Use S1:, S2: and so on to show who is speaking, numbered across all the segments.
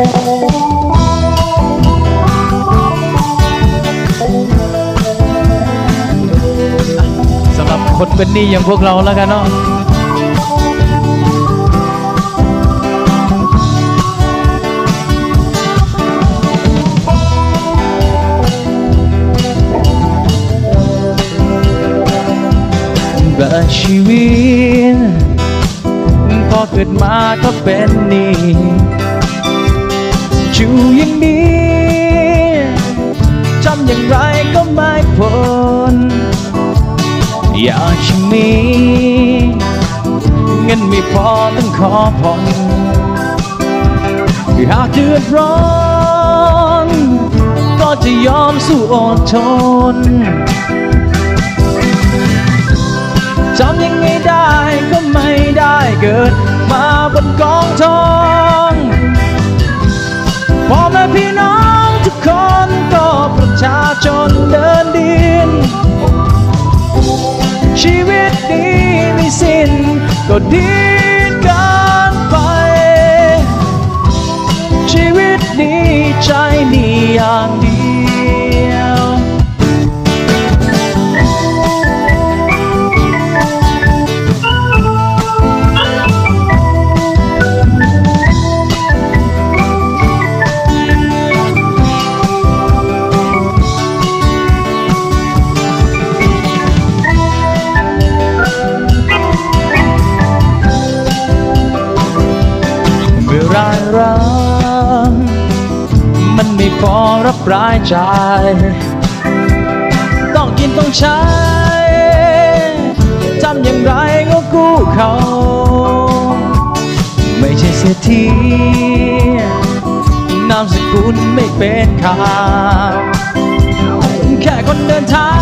S1: สำหรับคนเป็นหนี้อย่างพวกเราแล้วกันเนาะเบิดชีวิตพอเกิดมาก็เป็นหนี้ อยู่อย่างนี้จำอย่างไรก็ไม่พ้นอยากจะมีเงินไม่พอต้องขอผ่อนหากเดือดร้อน ก็จะยอมสู้อดทน Tí พอรับรายจ่าย ต้องกินต้องใช้ ทำอย่างไรก็กู้เขา ไม่ใช่เศรษฐีนามสกุลไม่เป็นข่าวแค่คนเดินเท้า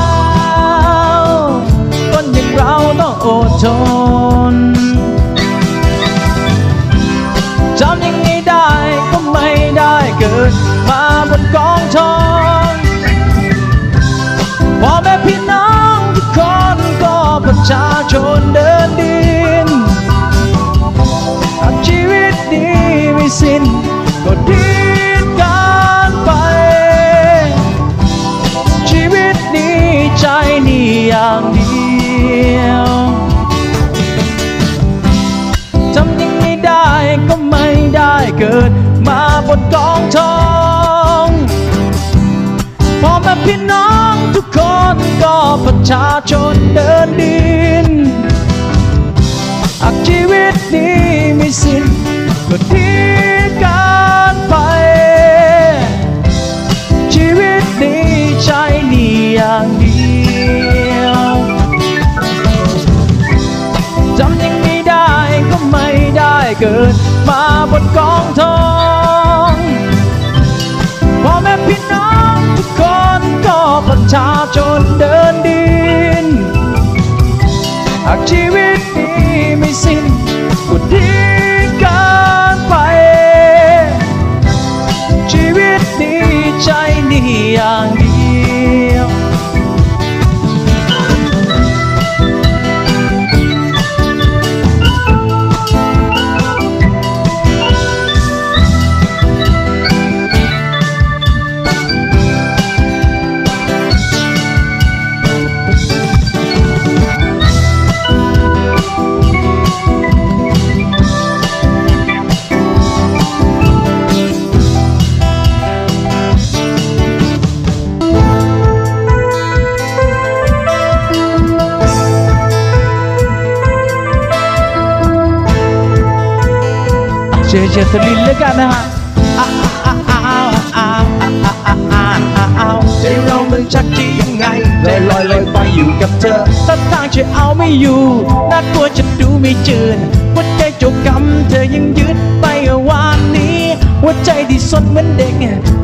S1: คนอย่างเราต้องอดทน นเดินดินหากชีวิตนี้ไม่สิ้นก็ดีกันไป ชีวิตนี้ใจนี่อย่างเดียวจำยังไม่ได้ก็ไม่ได้เกิดมาบนกองทองพ่อแม่พี่น้องทุกคนก็ประชาชนเดินดิ bizim เจเจสลินแล้วกันนะฮะใจเรามันชักจะยังไงลอยลอยลอยไปอยู่กับเธอทัาทางจะเอาไม่อยู่น่ากลัวจะดูไม่จืนหัวใจจกกำเธอยังยืดไปวันนี้หัวใจที่สนเหมือนเด็ก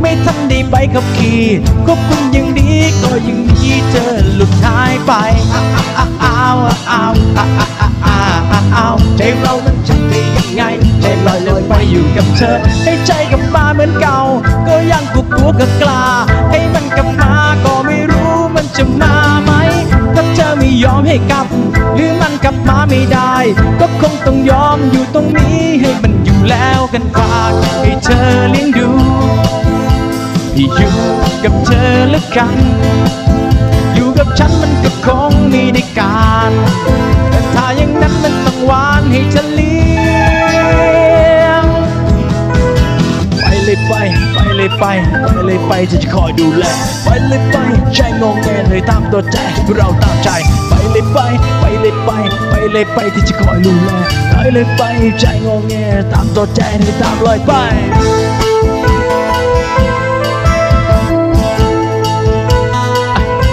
S1: ไม่ทันได้ไปขับขี่ก็คุณยังดีก็ยังมีเธอหลุดทาย กลับมาไม่ได้ ก็คงต้องยอมอยู่ตรงนี้ให้มันอยู่แล้วกันฝากให้เธอเลี้ยงดูอยู่กับเธอแล้วกัน อยู่กับฉันมันก็คงมีได้การแต่ถ้าอย่างนั้นมันต้องหวานให้ฉันเลี้ยงไปเลยไปไปเลยไปไปเลยไปที่จะคอยดูแลไปเลยไปใจงงแงเลยตามตัวใจเราตามใจไป เลยไป ไปเลยไป ไปเลยไปที่จะคอยดูแลถอยเลยไปใจงงแงตามตัวใจให้ตามลอยไป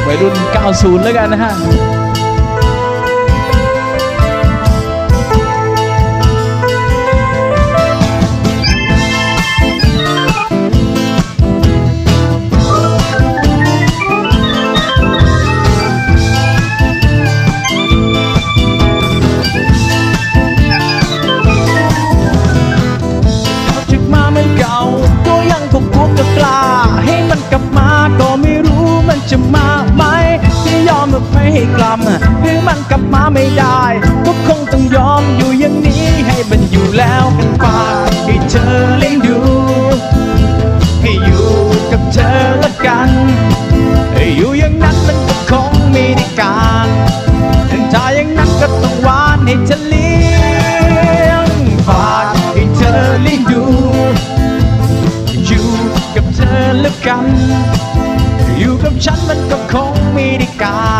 S1: วัยรุ่น 90 แล้วกันนะฮะ ไม่ได้ก็คงต้องยอมอยู่อย่างนี้ให้มันอยู่แล้วกันไปให้เธอเลี้ยงดูให้อยู่กับเธอละกันให้อยู่อย่างนั้นมันก็คงไม่ได้การถ้าอย่างนั้นก็ต้องหวานให้เธอเลี้ยงฝากให้เธอเลี้ยงดูอยู่กับเธอแล้วกันอยู่กับฉันมันก็คงไม่ได้การ